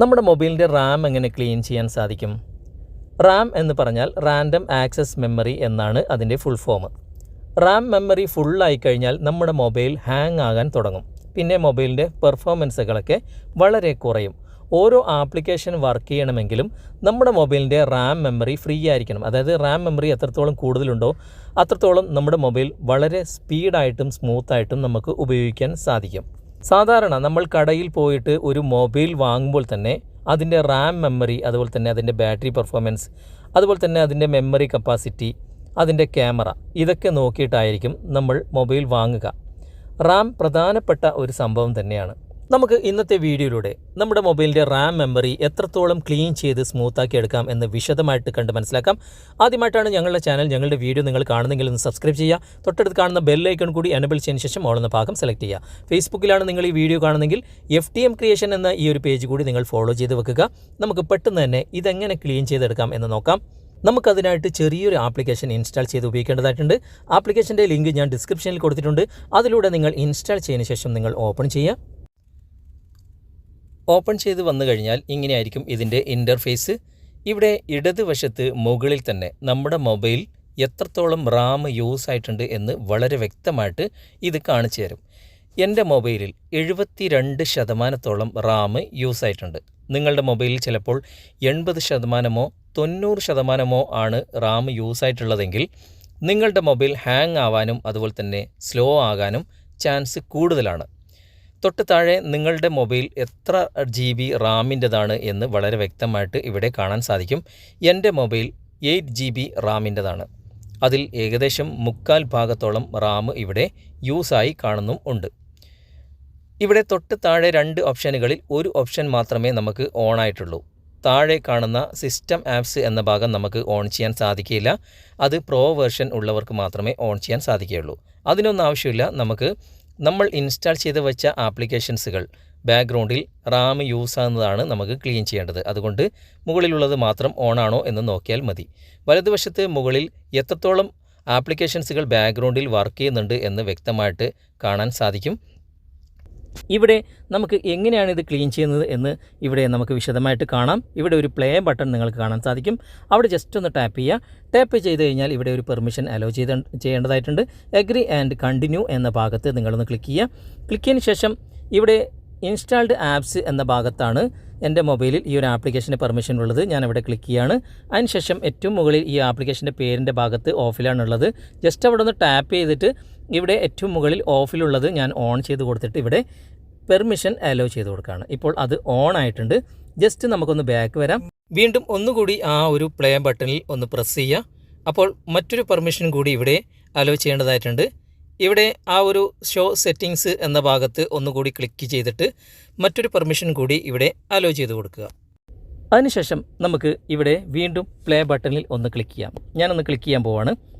നമ്മുടെ മൊബൈലിന്റെ റാം എങ്ങനെ ക്ലീൻ ചെയ്യാൻ സാധിക്കും? റാം എന്ന് പറഞ്ഞാൽ റാൻഡം ആക്സസ് മെമ്മറി എന്നാണ് അതിന്റെ ഫുൾ ഫോം. റാം മെമ്മറി ഫുള്ളായി കഴിഞ്ഞാൽ നമ്മുടെ മൊബൈൽ ഹാങ് ആകാൻ തുടങ്ങും. പിന്നെ മൊബൈലിന്റെ പെർഫോമൻസുകളൊക്കെ വളരെ കുറയും. ഓരോ ആപ്ലിക്കേഷൻ വർക്ക് ചെയ്യണമെങ്കിലും നമ്മുടെ മൊബൈലിന്റെ റാം മെമ്മറി ഫ്രീ ആയിരിക്കണം. അതായത് റാം മെമ്മറി എത്രത്തോളം കൂടുതലുണ്ടോ അത്രത്തോളം നമ്മുടെ മൊബൈൽ വളരെ സ്പീഡായിട്ടും സ്മൂത്തായിട്ടും നമുക്ക് ഉപയോഗിക്കാൻ സാധിക്കും. സാധാരണ നമ്മൾ കടയിൽ പോയിട്ട് ഒരു മൊബൈൽ വാങ്ങുമ്പോൾ തന്നെ അതിന്റെ റാം മെമ്മറി അതുപോലെ തന്നെ അതിന്റെ ബാറ്ററി പെർഫോമൻസ് അതുപോലെ തന്നെ അതിന്റെ മെമ്മറി കപ്പാസിറ്റി അതിന്റെ ക്യാമറ ഇതൊക്കെ നോക്കിയിട്ടായിരിക്കും നമ്മൾ മൊബൈൽ വാങ്ങുക. റാം പ്രധാനപ്പെട്ട ഒരു സംഭവം തന്നെയാണ്. നമുക്ക് ഇന്നത്തെ വീഡിയോയിലൂടെ നമ്മുടെ മൊബൈലിന്റെ റാം മെമ്മറി എത്രത്തോളം ക്ലീൻ ചെയ്ത് സ്മൂത്താക്കി എടുക്കാം എന്ന് വിശദമായിട്ട് കണ്ട് മനസ്സിലാക്കാം. ആദ്യമായിട്ടാണ് ഞങ്ങളുടെ ചാനൽ ഞങ്ങളുടെ വീഡിയോ നിങ്ങൾ കാണുന്നെങ്കിൽ ഒന്ന് സബ്സ്ക്രൈബ് ചെയ്യുക. തൊട്ടടുത്ത് കാണുന്ന ബെല്ലൈക്കൺ കൂടി എനബിൾ ചെയ്യുന്ന ശേഷം ഓളുന്ന ഭാഗം സെലക്ട് ചെയ്യുക. ഫേസ്ബുക്കിലാണ് നിങ്ങൾ ഈ വീഡിയോ കാണുന്നെങ്കിൽ എഫ് ടി എം ക്രിയേഷൻ എന്ന ഈ ഒരു പേജ് കൂടി നിങ്ങൾ ഫോളോ ചെയ്ത് വെക്കുക. നമുക്ക് പെട്ടെന്ന് തന്നെ ഇതെങ്ങനെ ക്ലീൻ ചെയ്തെടുക്കാം എന്ന് നോക്കാം. നമുക്കതിനായിട്ട് ചെറിയൊരു ആപ്ലിക്കേഷൻ ഇൻസ്റ്റാൾ ചെയ്ത് ഉപയോഗിക്കേണ്ടതായിട്ടുണ്ട്. ആപ്ലിക്കേഷന്റെ ലിങ്ക് ഞാൻ ഡിസ്ക്രിപ്ഷനിൽ കൊടുത്തിട്ടുണ്ട്. അതിലൂടെ നിങ്ങൾ ഇൻസ്റ്റാൾ ചെയ്തതിന് ശേഷം നിങ്ങൾ ഓപ്പൺ ചെയ്യുക. ഓപ്പൺ ചെയ്ത് വന്നു കഴിഞ്ഞാൽ ഇങ്ങനെയായിരിക്കും ഇതിന്റെ ഇന്റർഫേസ് ഇവിടെ ഇടതുവശത്ത് മുകളിൽ തന്നെ നമ്മുടെ മൊബൈൽ എത്രത്തോളം റാം യൂസ് ആയിട്ടുണ്ട് എന്ന് വളരെ വ്യക്തമായിട്ട് ഇത് കാണിച്ചു തരും. എന്റെ മൊബൈലിൽ എഴുപത്തി രണ്ട് ശതമാനത്തോളം റാം യൂസ് ആയിട്ടുണ്ട്. നിങ്ങളുടെ മൊബൈലിൽ ചിലപ്പോൾ എൺപത് ശതമാനമോ തൊണ്ണൂറ് ശതമാനമോ ആണ് റാം യൂസ് ആയിട്ടുള്ളതെങ്കിൽ നിങ്ങളുടെ മൊബൈൽ ഹാങ് ആവാനും അതുപോലെ തന്നെ സ്ലോ ആകാനും ചാൻസ് കൂടുതലാണ്. തൊട്ട് താഴെ നിങ്ങളുടെ മൊബൈൽ എത്ര ജി ബി റാമിന്റെതാണ് എന്ന് വളരെ വ്യക്തമായിട്ട് ഇവിടെ കാണാൻ സാധിക്കും. എന്റെ മൊബൈൽ എയ്റ്റ് ജി ബി റാമിന്റെതാണ്. അതിൽ ഏകദേശം മുക്കാൽ ഭാഗത്തോളം റാം ഇവിടെ യൂസായി കാണുന്നും ഉണ്ട്. ഇവിടെ തൊട്ട് താഴെ രണ്ട് ഓപ്ഷനുകളിൽ ഒരു ഓപ്ഷൻ മാത്രമേ നമുക്ക് ഓൺ ആയിട്ടുള്ളൂ. താഴെ കാണുന്ന സിസ്റ്റം ആപ്സ് എന്ന ഭാഗം നമുക്ക് ഓൺ ചെയ്യാൻ സാധിക്കില്ല അത് പ്രോ വേർഷൻ ഉള്ളവർക്ക് മാത്രമേ ഓൺ ചെയ്യാൻ സാധിക്കുകയുള്ളൂ. അതിനൊന്നും ആവശ്യമില്ല. നമുക്ക് നമ്മൾ ഇൻസ്റ്റാൾ ചെയ്ത് വെച്ച ആപ്ലിക്കേഷൻസുകൾ ബാക്ക്ഗ്രൗണ്ടിൽ റാം യൂസ് ആകുന്നതാണ് നമുക്ക് ക്ലീൻ ചെയ്യേണ്ടത്. അതുകൊണ്ട് മുകളിലുള്ളത് മാത്രം ഓൺ ആണോ എന്ന് നോക്കിയാൽ മതി. വലതുവശത്ത് മുകളിൽ എത്രത്തോളം ആപ്ലിക്കേഷൻസുകൾ ബാക്ക്ഗ്രൗണ്ടിൽ വർക്ക് ചെയ്യുന്നുണ്ട് എന്ന് വ്യക്തമായിട്ട് കാണാൻ സാധിക്കും. ഇവിടെ നമുക്ക് എങ്ങനെയാണ് ഇത് ക്ലീൻ ചെയ്യുന്നത് എന്ന് ഇവിടെ നമുക്ക് വിശദമായിട്ട് കാണാം. ഇവിടെ ഒരു പ്ലേ ബട്ടൺ നിങ്ങൾക്ക് കാണാൻ സാധിക്കും. അവിടെ ജസ്റ്റ് ഒന്ന് ടാപ്പ് ചെയ്യുക. ടാപ്പ് ചെയ്ത് കഴിഞ്ഞാൽ ഇവിടെ ഒരു പെർമിഷൻ അലോ ചെയ്ത് ചെയ്യേണ്ടതായിട്ടുണ്ട്. എഗ്രി ആൻഡ് കണ്ടിന്യൂ എന്ന ഭാഗത്ത് നിങ്ങളൊന്ന് ക്ലിക്ക് ചെയ്യുക. ക്ലിക്ക് ചെയ്തതിന് ശേഷം ഇവിടെ ഇൻസ്റ്റാൾഡ് ആപ്സ് എന്ന ഭാഗത്താണ് എന്റെ മൊബൈലിൽ ഈ ഒരു ആപ്ലിക്കേഷന്റെ പെർമിഷൻ ഉള്ളത്. ഞാൻ അവിടെ ക്ലിക്ക് ചെയ്യുകയാണ് അതിനുശേഷം ഏറ്റവും മുകളിൽ ഈ ആപ്ലിക്കേഷന്റെ പേരിന്റെ ഭാഗത്ത് ഓഫിലാണുള്ളത് ജസ്റ്റ് അവിടെ ഒന്ന് ടാപ്പ് ചെയ്തിട്ട് ഇവിടെ ഏറ്റവും മുകളിൽ ഓഫിലുള്ളത് ഞാൻ ഓൺ ചെയ്ത് കൊടുത്തിട്ട് ഇവിടെ പെർമിഷൻ അലോ ചെയ്ത് കൊടുക്കുകയാണ്. ഇപ്പോൾ അത് ഓൺ ആയിട്ടുണ്ട്. ജസ്റ്റ് നമുക്കൊന്ന് ബാക്ക് വരാം. വീണ്ടും ഒന്നുകൂടി ആ ഒരു പ്ലേ ബട്ടണിൽ ഒന്ന് പ്രസ് ചെയ്യുക. അപ്പോൾ മറ്റൊരു പെർമിഷൻ കൂടി ഇവിടെ അലോ ചെയ്യേണ്ടതായിട്ടുണ്ട്. ഇവിടെ ആ ഒരു ഷോ സെറ്റിങ്സ് എന്ന ഭാഗത്ത് ഒന്നുകൂടി ക്ലിക്ക് ചെയ്തിട്ട് മറ്റൊരു പെർമിഷൻ കൂടി ഇവിടെ അലോ ചെയ്ത് കൊടുക്കുക. അതിനുശേഷം നമുക്ക് ഇവിടെ വീണ്ടും പ്ലേ ബട്ടണിൽ ഒന്ന് ക്ലിക്ക് ചെയ്യാം. ഞാനൊന്ന് ക്ലിക്ക് ചെയ്യാൻ പോവാണ്.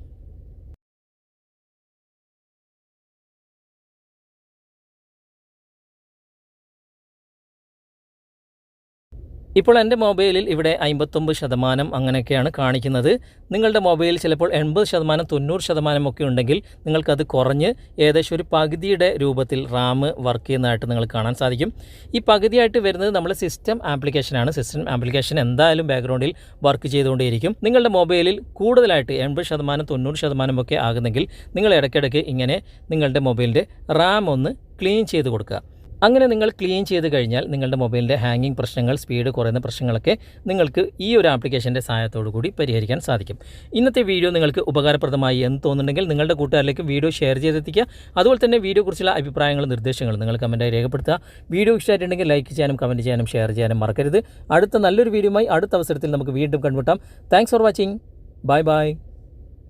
ഇപ്പോൾ എന്റെ മൊബൈലിൽ ഇവിടെ അമ്പത്തൊമ്പത് ശതമാനം അങ്ങനെയൊക്കെയാണ് കാണിക്കുന്നത്. നിങ്ങളുടെ മൊബൈൽ ചിലപ്പോൾ എൺപത് ശതമാനം തൊണ്ണൂറ് ശതമാനമൊക്കെ ഉണ്ടെങ്കിൽ നിങ്ങൾക്കത് കുറഞ്ഞ് ഏകദേശം ഒരു പകുതിയുടെ രൂപത്തിൽ റാം വർക്ക് ചെയ്യുന്നതായിട്ട് നിങ്ങൾ കാണാൻ സാധിക്കും. ഈ പകുതിയായിട്ട് വരുന്നത് നമ്മൾ സിസ്റ്റം ആപ്ലിക്കേഷനാണ്. സിസ്റ്റം ആപ്ലിക്കേഷൻ എന്തായാലും ബാക്ക്ഗ്രൗണ്ടിൽ വർക്ക് ചെയ്തുകൊണ്ടേയിരിക്കും. നിങ്ങളുടെ മൊബൈലിൽ കൂടുതലായിട്ട് എൺപത് ശതമാനം തൊണ്ണൂറ് ശതമാനമൊക്കെ ആകുന്നെങ്കിൽ നിങ്ങൾ ഇടയ്ക്കിടയ്ക്ക് ഇങ്ങനെ നിങ്ങളുടെ മൊബൈലിന്റെ റാം ഒന്ന് ക്ലീൻ ചെയ്ത് കൊടുക്കുക. അങ്ങനെ നിങ്ങൾ ക്ലീൻ ചെയ്ത് കഴിഞ്ഞാൽ നിങ്ങളുടെ മൊബൈലിന്റെ ഹാങ്ങിങ് പ്രശ്നങ്ങൾ സ്പീഡ് കുറയുന്ന പ്രശ്നങ്ങളൊക്കെ നിങ്ങൾക്ക് ഈ ഒരു ആപ്ലിക്കേഷന്റെ സഹായത്തോടു കൂടി പരിഹരിക്കാൻ സാധിക്കും. ഇന്നത്തെ വീഡിയോ നിങ്ങൾക്ക് ഉപകാരപ്രദമായി എന്ന് തോന്നുന്നുണ്ടെങ്കിൽ നിങ്ങളുടെ കൂട്ടുകാരിലേക്ക് വീഡിയോ ഷെയർ ചെയ്തെത്തിക്കുക. അതുപോലെ തന്നെ വീഡിയോക്കുറിച്ചുള്ള അഭിപ്രായങ്ങളും നിർദ്ദേശങ്ങളും നിങ്ങൾ കമന്റായി രേഖപ്പെടുത്തുക. വീഡിയോ ഇഷ്ടമായിട്ടുണ്ടെങ്കിൽ ലൈക്ക് ചെയ്യാനും കമന്റ് ചെയ്യാനും ഷെയർ ചെയ്യാനും മറക്കരുത്. അടുത്ത നല്ലൊരു വീഡിയോയുമായി അടുത്ത അവസരത്തിൽ നമുക്ക് വീണ്ടും കണ്ടുമുട്ടാം. Thanks for watching bye bye